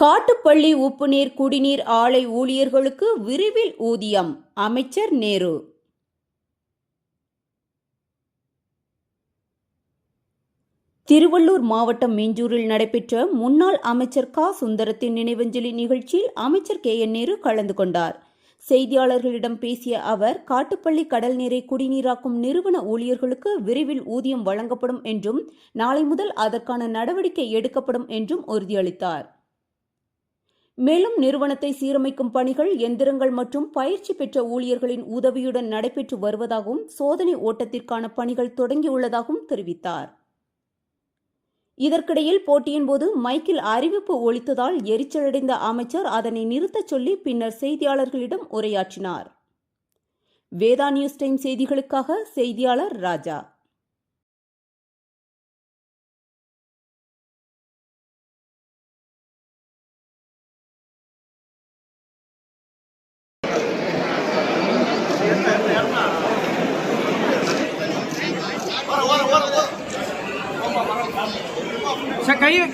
காட்டுப்பள்ளி உப்புநீர் குடிநீர் ஆலை ஊழியர்களுக்கு விரைவில் ஊதியம். அமைச்சர் நேரு. திருவள்ளூர் மாவட்டம் மீஞ்சூரில் நடைபெற்ற முன்னாள் அமைச்சர் க. சுந்தரத்தின் நினைவஞ்சலி நிகழ்ச்சியில் அமைச்சர் கே. என். நேரு கலந்து கொண்டார். செய்தியாளர்களிடம் பேசிய அவர் காட்டுப்பள்ளி கடல் நீரை குடிநீராக்கும் நிறுவன ஊழியர்களுக்கு விரைவில் ஊதியம் வழங்கப்படும் என்றும் நாளை முதல் அதற்கான நடவடிக்கை எடுக்கப்படும் என்றும் உறுதியளித்தார். மேலும் நிறுவனத்தை சீரமைக்கும் பணிகள் எந்திரங்கள் மற்றும் பயிற்சி பெற்ற ஊழியர்களின் உதவியுடன் நடைபெற்று வருவதாகவும் சோதனை ஓட்டத்திற்கான பணிகள் தொடங்கியுள்ளதாகவும் தெரிவித்தார். இதற்கிடையில் போட்டியின் போது மைக்கில் அறிவிப்பு ஒழித்ததால் எரிச்சலடைந்த அமைச்சர் அதனை நிறுத்தச் சொல்லி பின்னர் செய்தியாளர்களிடம் உரையாற்றினார். வேதா நியூஸ் டைம் செய்திகளுக்காக செய்தியாளர் ராஜா. अच्छा कहिए।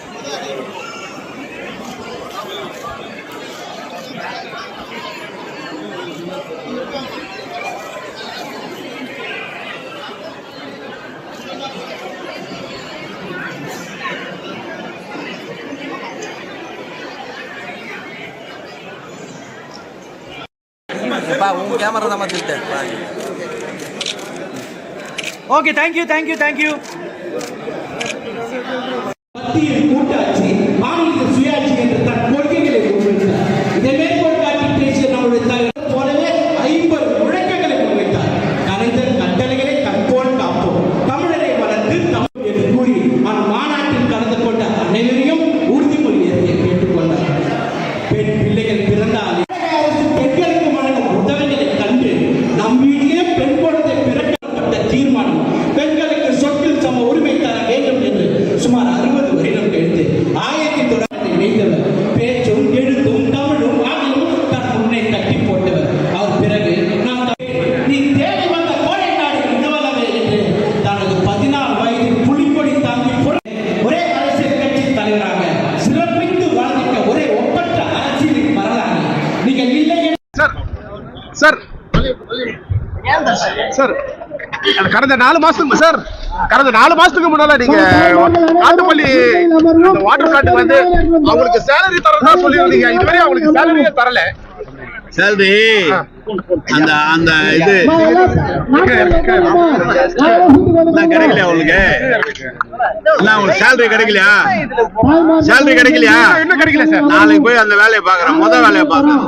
Okay thank you thank you thank you மத்தியில் sir sir. கடந்த நாலு மாசத்துக்கு சார் கடந்த நாலு மாசத்துக்கு முன்னால நீங்க காட்டுப்பள்ளி வாட்டர் பிளான்ட் வந்து அவங்களுக்கு சேலரி தரதா சொல்லியிருந்தீங்க. இதுவரை அவங்களுக்கு சேலரியே தரல. சேலரி அந்த அந்த இது. கிடைக்கலையா உங்களுக்கு? உங்களுக்கு சேலரி கிடைக்கலையா? சேலரி கிடைக்கலையா? இன்னும் கிடைக்கல சார். நாளைக்கு போய் அந்த வேலையை பாக்குறேன் முத வேலையை பாக்குறேன்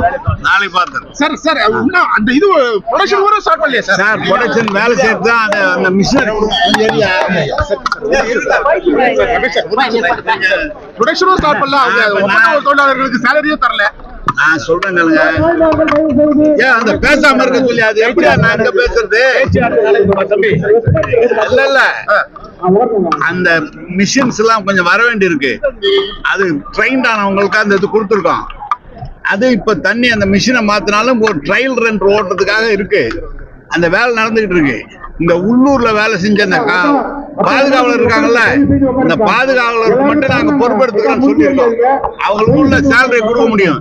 நாளைக்கு பாத்துறேன் சார் சார் இன்னும் அந்த இது ப்ரொடக்ஷன் கூட ஸ்டார்ட் பண்ணலையா சார்? சார் ப்ரொடக்ஷன் வேலை செய்யறது தான் அந்த அந்த மிஷின் ப்ரொடக்ஷனும் ஸ்டார்ட் பண்ணல. தொழிலாளர்களுக்கு சேலரியும் தரல. நான் சொல்றேன் கேளுங்க ஏன் அந்த பேசாம இருக்க சொல்லி அது எப்படியா நான் இங்க பேசுறது? இல்ல இல்ல. அந்த மிஷின்ஸ் எல்லாம் கொஞ்சம் வர வேண்டி இருக்கு அது ட்ரெயின்ட் ஆனவங்களுக்கு அந்த இது கொடுத்துருக்கோம். அது இப்ப தண்ணி அந்த மிஷினை மாத்தினாலும் ஒரு ட்ரையல் ரன் ஓட்டுறதுக்காக இருக்கு. அந்த வேலை நடந்துகிட்டு இருக்கு. இந்த உள்ளூர்ல வேலை செஞ்ச அந்த பாதுகாவலர் இருக்காங்கல்ல இந்த பாதுகாவலருக்கு மட்டும் நாங்க பொறுப்பெடுத்துக்கிறோம்னு சொல்லியிருக்கோம். அவங்களுக்கு உள்ள சேலரி கொடுக்க முடியும்.